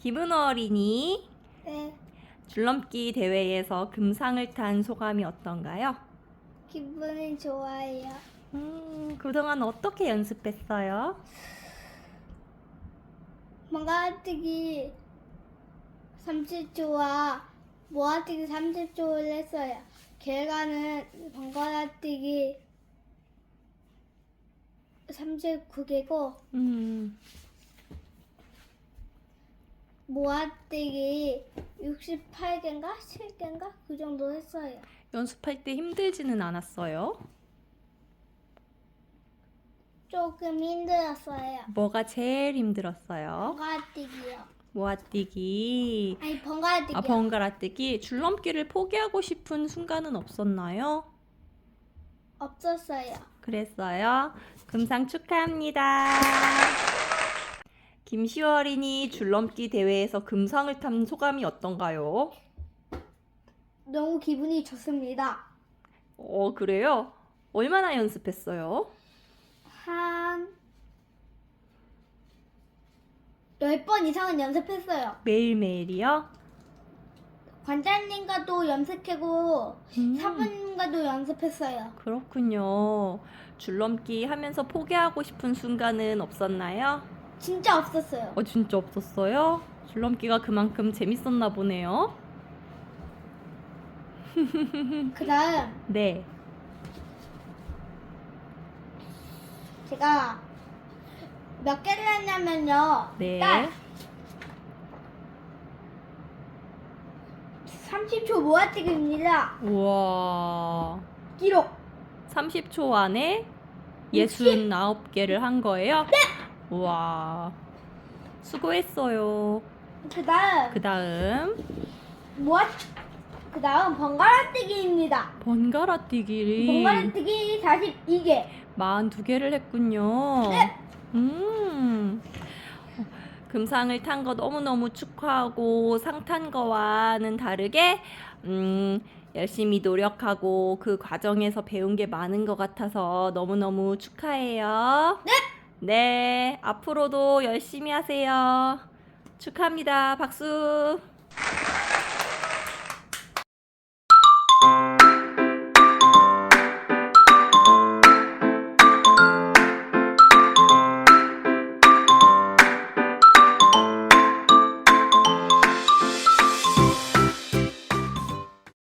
김은호 어린이 네, 줄넘기 대회에서 금상을 탄 소감이 어떤가요? 기분이 좋아요. 음, 그동안 어떻게 연습했어요? 번갈아뛰기 30초와 모아뛰기 30초를 했어요. 결과는 번갈아뛰기 39개고 음, 모아뛰기 68개인가 7개인가 그 정도 했어요. 연습할 때 힘들지는 않았어요? 조금 힘들었어요. 뭐가 제일 힘들었어요? 번갈아뛰기요. 모아뛰기. 아니 번갈아뛰기요. 아, 번갈아뛰기. 줄넘기를 포기하고 싶은 순간은 없었나요? 없었어요. 그랬어요. 금상 축하합니다. 어린이 줄넘기 대회에서 금상을 탄 소감이 어떤가요? 너무 기분이 좋습니다. 어, 그래요? 얼마나 연습했어요? 한 10번 이상은 연습했어요. 매일매일이요? 관장님과도 연습하고 음. 사부님과도 연습했어요. 그렇군요. 줄넘기 하면서 포기하고 싶은 순간은 없었나요? 진짜 없었어요. 어, 진짜 없었어요? 줄넘기가 그만큼 재밌었나 보네요. 그 다음 네. 제가 몇 개를 했냐면요. 네. 딱 30초 모아뛰기입니다. 우와. 기록. 30초 안에 69개를 한 거예요? 네! 우와. 수고했어요. 그 다음 그 다음, 모아 그 다음 번갈아 뛰기입니다. 번갈아 뛰기를 번갈아 뛰기 42개. 42개를 했군요. 네. 음. 어, 금상을 탄 거 너무너무 축하하고 상탄 거와는 다르게 음, 열심히 노력하고 그 과정에서 배운 게 많은 것 같아서 너무너무 축하해요. 네. 네, 앞으로도 열심히 하세요. 축하합니다. 박수.